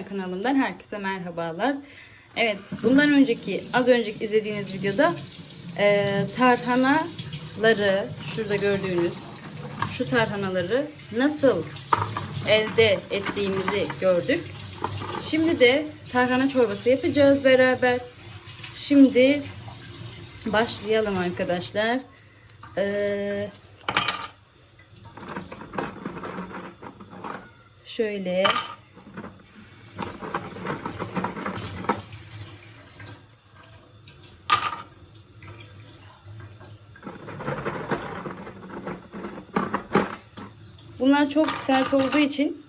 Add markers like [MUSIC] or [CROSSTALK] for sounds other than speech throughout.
Sardunya kanalımdan herkese merhabalar. Evet, bundan önceki, az önceki izlediğiniz videoda e, tarhanaları, şurada gördüğünüz şu tarhanaları nasıl elde ettiğimizi gördük. Şimdi de tarhana çorbası yapacağız beraber. Şimdi başlayalım arkadaşlar. Ee, şöyle Bunlar çok sert olduğu için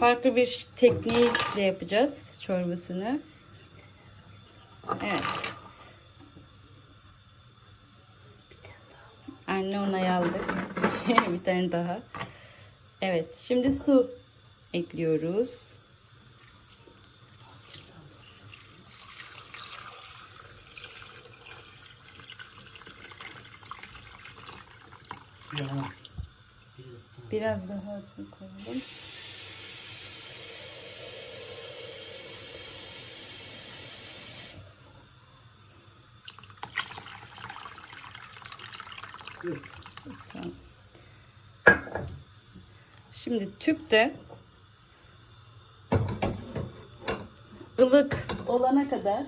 farklı bir tekniğiyle yapacağız çorbasını. Evet. Anne onayı aldık. [LAUGHS] bir tane daha. Evet. Şimdi su ekliyoruz. Biraz daha su koyalım. Tamam. Şimdi tüpte ılık olana kadar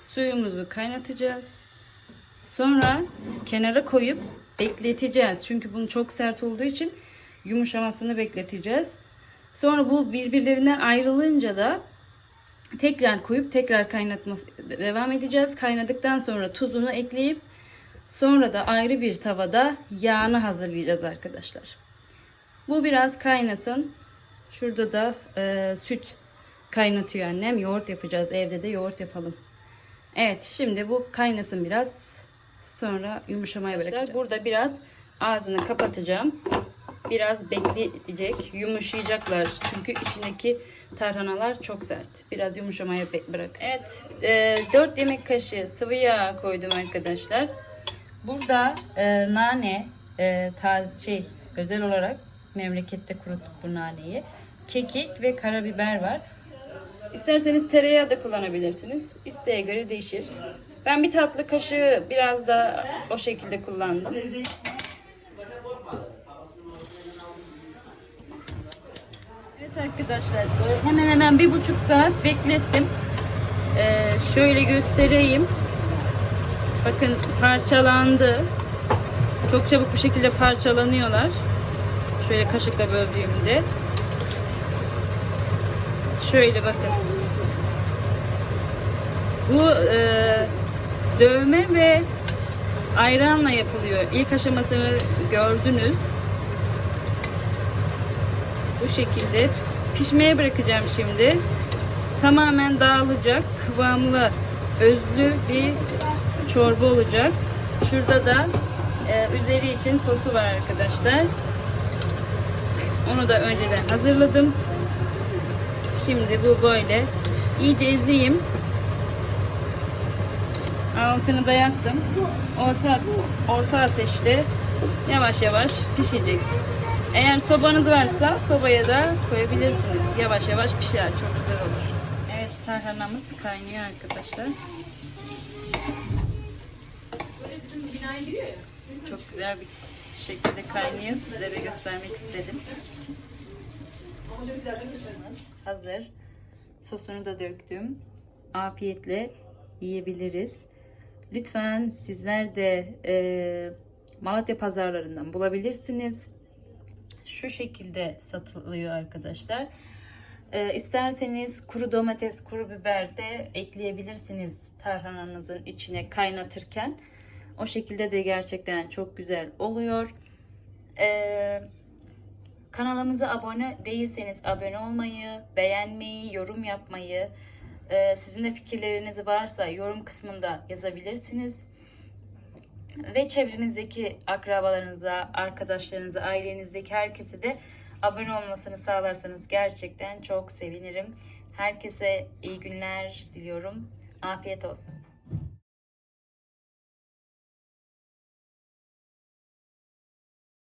suyumuzu kaynatacağız. Sonra kenara koyup bekleteceğiz. Çünkü bunu çok sert olduğu için yumuşamasını bekleteceğiz. Sonra bu birbirlerinden ayrılınca da tekrar koyup tekrar kaynatma devam edeceğiz. Kaynadıktan sonra tuzunu ekleyip sonra da ayrı bir tavada yağını hazırlayacağız arkadaşlar. Bu biraz kaynasın. Şurada da e, süt kaynatıyor annem. Yoğurt yapacağız. Evde de yoğurt yapalım. Evet şimdi bu kaynasın biraz. Sonra yumuşamaya bırakacağız. Burada biraz ağzını kapatacağım. Biraz bekleyecek. Yumuşayacaklar. Çünkü içindeki tarhanalar çok sert. Biraz yumuşamaya bırak. Evet. E, 4 yemek kaşığı sıvı yağ koydum arkadaşlar. Burada e, nane e, taze şey özel olarak memlekette kuruttuk bu naneyi. Kekik ve karabiber var. İsterseniz tereyağı da kullanabilirsiniz. İsteğe göre değişir. Ben bir tatlı kaşığı biraz da o şekilde kullandım. Evet arkadaşlar hemen hemen bir buçuk saat beklettim. Ee, şöyle göstereyim. Bakın parçalandı. Çok çabuk bir şekilde parçalanıyorlar. Şöyle kaşıkla böldüğümde. Şöyle bakın. Bu e, dövme ve ayranla yapılıyor. İlk aşamasını gördünüz. Bu şekilde pişmeye bırakacağım şimdi. Tamamen dağılacak. Kıvamlı, özlü bir çorba olacak. Şurada da e, üzeri için sosu var arkadaşlar. Onu da önceden hazırladım. Şimdi bu böyle. İyice ezeyim. Altını da yaktım. Orta, orta ateşte yavaş yavaş pişecek. Eğer sobanız varsa sobaya da koyabilirsiniz. Yavaş yavaş pişer. Çok güzel olur. Evet tarhanamız kaynıyor arkadaşlar. Çok güzel bir şekilde kaynıyor. Sizlere göstermek istedim. Hazır. Sosunu da döktüm. Afiyetle yiyebiliriz. Lütfen sizler de e, Malatya pazarlarından bulabilirsiniz. Şu şekilde satılıyor arkadaşlar. E, isterseniz kuru domates, kuru biber de ekleyebilirsiniz tarhananızın içine kaynatırken. O şekilde de gerçekten çok güzel oluyor. Ee, kanalımıza abone değilseniz abone olmayı, beğenmeyi, yorum yapmayı, e, sizin de fikirleriniz varsa yorum kısmında yazabilirsiniz. Ve çevrenizdeki akrabalarınıza, arkadaşlarınıza, ailenizdeki herkese de abone olmasını sağlarsanız gerçekten çok sevinirim. Herkese iyi günler diliyorum. Afiyet olsun.